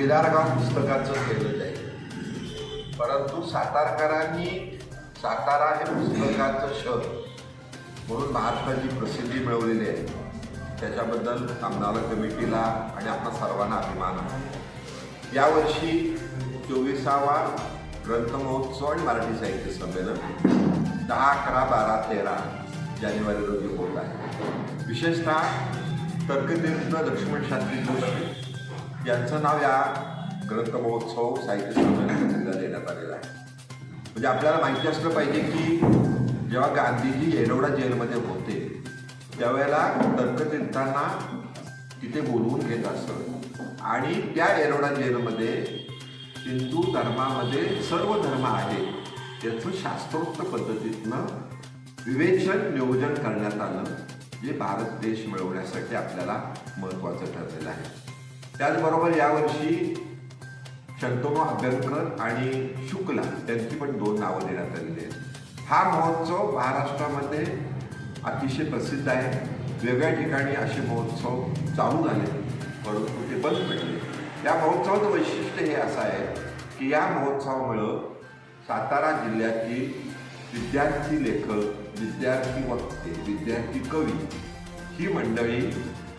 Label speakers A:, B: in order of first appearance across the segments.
A: खिलारगाव पुस्तकाचं केलं जाईल परंतु सातारकरांनी सातारा हे पुस्तकाचं शहर म्हणून महाराष्ट्राची प्रसिद्धी मिळवलेली आहे. त्याच्याबद्दल आमदार कमिटीला आणि आपल्या सर्वांना अभिमान आहे. यावर्षी चोवीसावा ग्रंथ महोत्सव आणि मराठी साहित्य संमेलन दहा अकरा बारा तेरा जानेवारी रोजी होत आहे. विशेषतः तर्कतीर्थ लक्ष्मण शास्त्री जोशी यांचं नाव या ग्रंथ महोत्सव साहित्य संमेलनाला देण्यात आलेलं आहे. म्हणजे आपल्याला माहिती असलं पाहिजे की जेव्हा गांधीजी येरवडा जेलमध्ये होते त्यावेळेला तर्कतीर्थांना तिथे बोलवून घेत असत. आणि त्या येरवडा जेलमध्ये हिंदू धर्मामध्ये सर्व धर्म आहेत त्याचं शास्त्रोक्त पद्धतीतनं विवेचन नियोजन करण्यात आलं जे भारत देश मिळवण्यासाठी आपल्याला महत्त्वाचं ठरलेलं आहे. त्याचबरोबर यावर्षी शंतनू अभ्यंकर आणि शुक्ला त्यांची पण दोन नावं देण्यात आलेली आहेत. हा महोत्सव महाराष्ट्रामध्ये अतिशय प्रसिद्ध आहे. वेगळ्या ठिकाणी असे महोत्सव चालू झाले परंतु ते बंद पडले. या महोत्सवाचं वैशिष्ट्य हे असं आहे की या महोत्सवामुळं सातारा जिल्ह्यातील विद्यार्थी लेखक विद्यार्थी वक्ते विद्यार्थी कवी ही मंडळी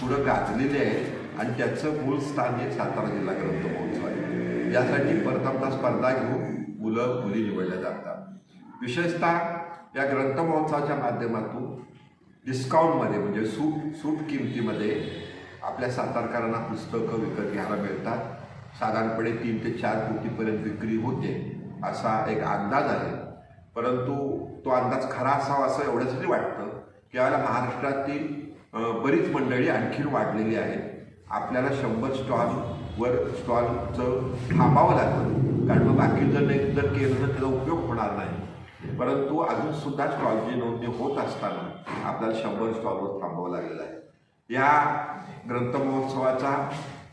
A: पुढं गाजलेली आहे आणि त्याचं मूळ स्थान हे सातारा जिल्हा ग्रंथ महोत्सव आहे. यासाठी प्रथमता स्पर्धा घेऊन मुलं मुली निवडल्या जातात. विशेषतः या ग्रंथ महोत्सवाच्या माध्यमातून डिस्काउंटमध्ये म्हणजे सूट सूट किमतीमध्ये आपल्या सातारकरांना पुस्तकं विकत घ्यायला मिळतात. साधारणपणे तीन ते चार कोटीपर्यंत विक्री होते असा एक अंदाज आहे. परंतु तो अंदाज खरा असावा असं एवढ्यासाठी वाटतं. की यावेळेला महाराष्ट्रातील बरीच मंडळी आणखीन वाढलेली आहे आपल्याला शंभर स्टॉलवर स्टॉलचं थांबावं लागतं. कारण मग बाकी जर नाही जर केलं तर त्याचा उपयोग होणार नाही. परंतु अजूनसुद्धा स्टॉलची नोंदणी होत असताना आपल्याला शंभर स्टॉलवर थांबावं लागलेलं आहे. या ग्रंथ महोत्सवाचा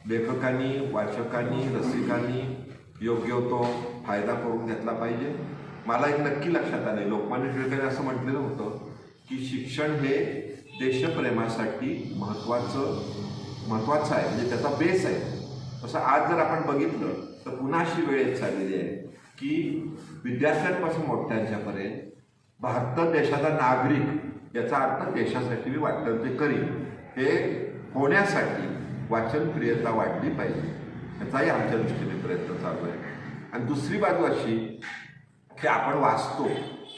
A: लेखकांनी वाचकांनी रसिकांनी योग्य तो फायदा करून घेतला पाहिजे. मला एक नक्की लक्षात आले लोकमान्य टिळकांनी असं म्हटलेलं होतं की शिक्षण हे देशप्रेमासाठी महत्त्वाचं महत्त्वाचं आहे. म्हणजे त्याचा बेस आहे. तसं आज जर आपण बघितलं तर पुन्हा अशी वेळ येत चाललेली आहे की विद्यार्थ्यांपासून मोठ्यांच्यापर्यंत भारत देशाचा नागरिक याचा अर्थ देशासाठी मी वाटतं ते करीन हे होण्यासाठी वाचनप्रियता वाढली पाहिजे. याचाही आमच्या दृष्टीने प्रयत्न चालू आहे. आणि दुसरी बाजू अशी की आपण वाचतो.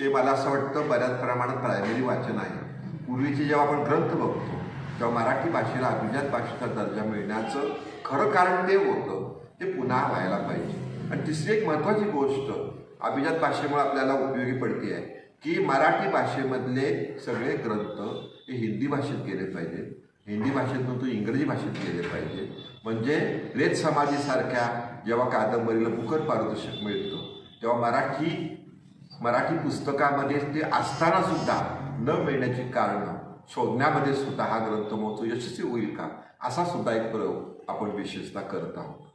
A: ते मला असं वाटतं बऱ्याच प्रमाणात प्रायमरी वाचन आहे. पूर्वीचे जेव्हा आपण ग्रंथ बघतो तेव्हा मराठी भाषेला अभिजात भाषेचा दर्जा मिळण्याचं खरं कारण ते होतं ते पुन्हा व्हायला पाहिजे. आणि तिसरी एक महत्त्वाची गोष्ट अभिजात भाषेमुळे आपल्याला उपयोगी पडते आहे की मराठी भाषेमधले सगळे ग्रंथ हे हिंदी भाषेत गेले पाहिजेत. हिंदी भाषेतून तो इंग्रजी भाषेत गेले पाहिजे म्हणजे रेत समाधीसारख्या जेव्हा कादंबरीला फुकट पारितोषिक मिळतं तेव्हा मराठी मराठी पुस्तकामध्ये ते असतानासुद्धा न मिळण्याची कारणं शोधण्यामध्ये सुद्धा हा ग्रंथ महोत्सव यशस्वी होईल का? असा सुद्धा एक प्रयोग आपण विशेषतः करत आहोत.